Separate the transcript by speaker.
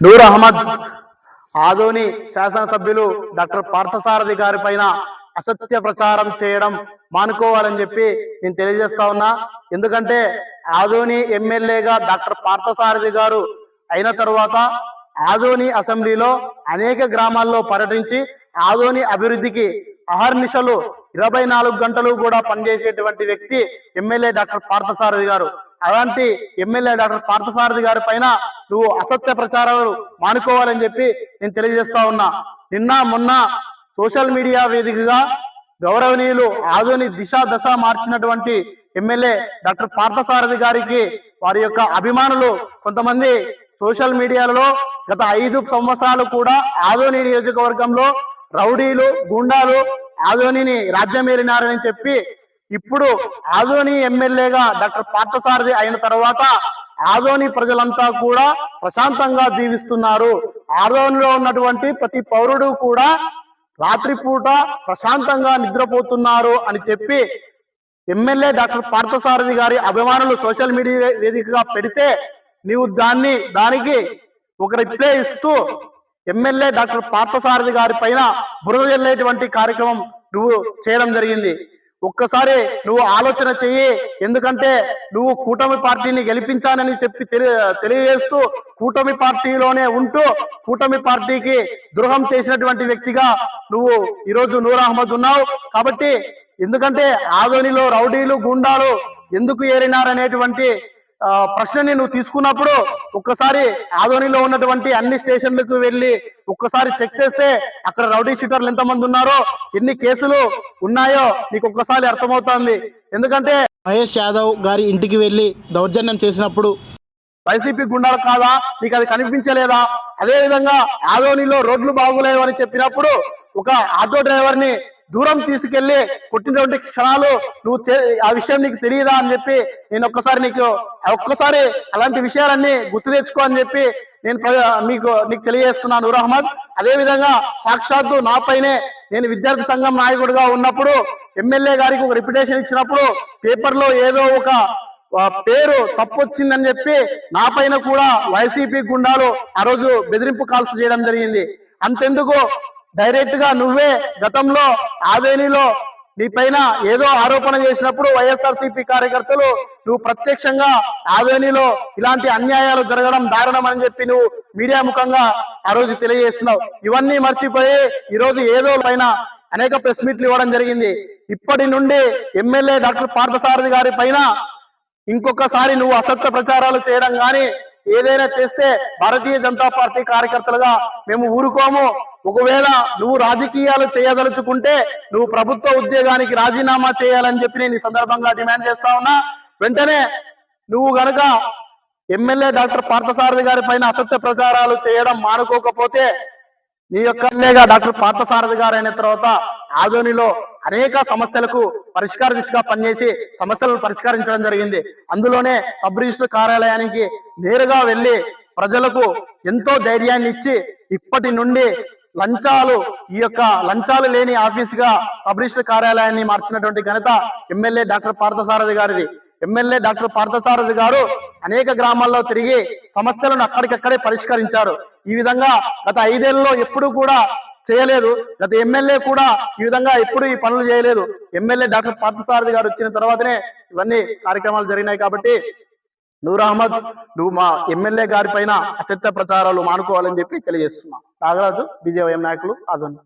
Speaker 1: నూర్ అహ్మద్ ఆదోని శాసనసభ్యులు డాక్టర్ పార్థసారథి గారి పైన అసత్య ప్రచారం చేయడం మానుకోవాలని చెప్పి నేను తెలియజేస్తా ఉన్నా. ఎందుకంటే ఆదోని ఎమ్మెల్యేగా డాక్టర్ పార్థసారథి గారు అయిన తర్వాత ఆదోని అసెంబ్లీలో అనేక గ్రామాల్లో పర్యటించి ఆదోని అభివృద్ధికి అహర్నిశలు ఇరవై నాలుగు గంటలు కూడా పనిచేసేటువంటి వ్యక్తి ఎమ్మెల్యే డాక్టర్ పార్థసారథి గారు. అలాంటి ఎమ్మెల్యే డాక్టర్ పార్థసారథి గారి పైన నువ్వు అసత్య ప్రచారాలు మానుకోవాలని చెప్పి నేను తెలియజేస్తా ఉన్నా. నిన్న మొన్న సోషల్ మీడియా వేదికగా గౌరవనీయులు ఆధుని దిశ దశ మార్చినటువంటి ఎమ్మెల్యే డాక్టర్ పార్థసారథి గారికి వారి యొక్క అభిమానులు కొంతమంది సోషల్ మీడియాలో గత ఐదు సంవత్సరాలు కూడా ఆదోని నియోజకవర్గంలో రౌడీలు గుండాలు ఆదోనిని రాజ్యమేలినారని చెప్పి ఇప్పుడు ఆదోని ఎమ్మెల్యేగా డాక్టర్ పార్థసారథి అయిన తర్వాత ఆదోని ప్రజలంతా కూడా ప్రశాంతంగా జీవిస్తున్నారు. ఆదోనిలో ఉన్నటువంటి ప్రతి పౌరుడు కూడా రాత్రిపూట ప్రశాంతంగా నిద్రపోతున్నారు అని చెప్పి ఎమ్మెల్యే డాక్టర్ పార్థసారథి గారి అభిమానులు సోషల్ మీడియా వేదికగా పెడితే నీవు దాన్ని దానికి ఒక రిప్లై ఇస్తూ ఎమ్మెల్యే డాక్టర్ పార్థసారథి గారి పైన బురద జల్లేటువంటి కార్యక్రమం నువ్వు చేయడం జరిగింది. ఒక్కసారి నువ్వు ఆలోచన చెయ్యి. ఎందుకంటే నువ్వు కూటమి పార్టీని గెలిపించానని చెప్పి తెలి- తెలియజేస్తూ కూటమి పార్టీలోనే ఉంటూ కూటమి పార్టీకి ద్రోహం చేసినటువంటి వ్యక్తిగా నువ్వు ఈరోజు నూర్ అహ్మద్ ఉన్నావు. కాబట్టి ఎందుకంటే ఆదోనిలో రౌడీలు గుండాలు ఎందుకు ఏరినారనేటువంటి ప్రశ్నని నువ్వు తీసుకున్నప్పుడు ఒక్కసారి ఆదోనిలో ఉన్నటువంటి అన్ని స్టేషన్లకు వెళ్ళి ఒక్కసారి చెక్ చేస్తే అక్కడ రౌడీ షీటర్లు ఎంతమంది ఉన్నారో ఎన్ని కేసులు ఉన్నాయో నీకు ఒక్కసారి అర్థమవుతోంది. ఎందుకంటే మహేష్ యాదవ్ గారి ఇంటికి వెళ్ళి దౌర్జన్యం చేసినప్పుడు వైసీపీ గుండాలు కాదా? నీకు అది కనిపించలేదా? అదే విధంగా ఆదోనిలో రోడ్లు బాగోలేవు అని చెప్పినప్పుడు ఒక ఆటో డ్రైవర్ని దూరం తీసుకెళ్ళి కొట్టినటువంటి క్షణాలు నువ్వు ఆ విషయం నీకు తెలియదా అని చెప్పి నేను ఒక్కసారి నీకు ఒక్కసారి అలాంటి విషయాలన్నీ గుర్తు తెచ్చుకో అని చెప్పి నేను మీకు నీకు తెలియజేస్తున్నాను నూర్ అహ్మద్. అదే విధంగా సాక్షాత్తు నాపైనే నేను విద్యార్థి సంఘం నాయకుడిగా ఉన్నప్పుడు ఎమ్మెల్యే గారికి ఒక రిప్యుటేషన్ ఇచ్చినప్పుడు పేపర్లో ఏదో ఒక పేరు తప్పొచ్చిందని చెప్పి నా పైన కూడా వైసీపీ గుండాలు ఆ రోజు బెదిరింపు కాల్స్ చేయడం జరిగింది. అంతెందుకు డైరెక్ట్గా నువ్వే గతంలో ఆవేనిలో నీ పైన ఏదో ఆరోపణ చేసినప్పుడు వైఎస్ఆర్సీపీ కార్యకర్తలు నువ్వు ప్రత్యక్షంగా ఆవేనిలో ఇలాంటి అన్యాయాలు జరగడం దారుణం అని చెప్పి నువ్వు మీడియా ముఖంగా ఆ రోజు తెలియజేస్తున్నావు. ఇవన్నీ మర్చిపోయి ఈ రోజు ఏదో పైన అనేక ప్రెస్ మీట్లు ఇవ్వడం జరిగింది. ఇప్పటి నుండి ఎమ్మెల్యే డాక్టర్ పార్థసారథి గారి పైన ఇంకొకసారి నువ్వు అసత్య ప్రచారాలు చేయడం గాని ఏదైనా చేస్తే భారతీయ జనతా పార్టీ కార్యకర్తలుగా మేము ఊరుకోము. ఒకవేళ నువ్వు రాజకీయాలు చేయదలుచుకుంటే నువ్వు ప్రభుత్వ ఉద్యోగానికి రాజీనామా చేయాలని చెప్పి నేను ఈ సందర్భంగా డిమాండ్ చేస్తా ఉన్నా. వెంటనే నువ్వు గనక ఎమ్మెల్యే డాక్టర్ పార్థసారథి గారి పైన అసత్య ప్రచారాలు చేయడం మానుకోకపోతే నీ యొక్క ఎమ్మెల్యేగా డాక్టర్ పార్థసారథి గారు అయిన తర్వాత ఆదోనిలో అనేక సమస్యలకు పరిష్కార దిశగా పనిచేసి సమస్యలను పరిష్కరించడం జరిగింది. అందులోనే సబ్ రిజిస్టర్ కార్యాలయానికి నేరుగా వెళ్ళి ప్రజలకు ఎంతో ధైర్యాన్ని ఇచ్చి ఇప్పటి నుండి లంచాలు ఈ యొక్క లంచాలు లేని ఆఫీస్గా సబ్ రిజిస్టర్ కార్యాలయాన్ని మార్చినటువంటి ఘనత ఎమ్మెల్యే డాక్టర్ పార్థసారథి గారిది. ఎమ్మెల్యే డాక్టర్ పార్థసారథి గారు అనేక గ్రామాల్లో తిరిగి సమస్యలను అక్కడికక్కడే పరిష్కరించారు. ఈ విధంగా గత ఐదేళ్ళలో ఎప్పుడు కూడా చేయలేదు. గత ఎమ్మెల్యే కూడా ఈ విధంగా ఎప్పుడు ఈ పనులు చేయలేదు. ఎమ్మెల్యే డాక్టర్ పార్థసారథి గారు వచ్చిన తర్వాతనే ఇవన్నీ కార్యక్రమాలు జరిగినాయి కాబట్టి నూర్ అహ్మద్ నువ్వు మా ఎమ్మెల్యే గారి పైన అసత్య ప్రచారాలు మానుకోవాలని చెప్పి తెలియజేస్తున్నా. నాగరాజు బీజేవైఎం నాయకులు అదొన్న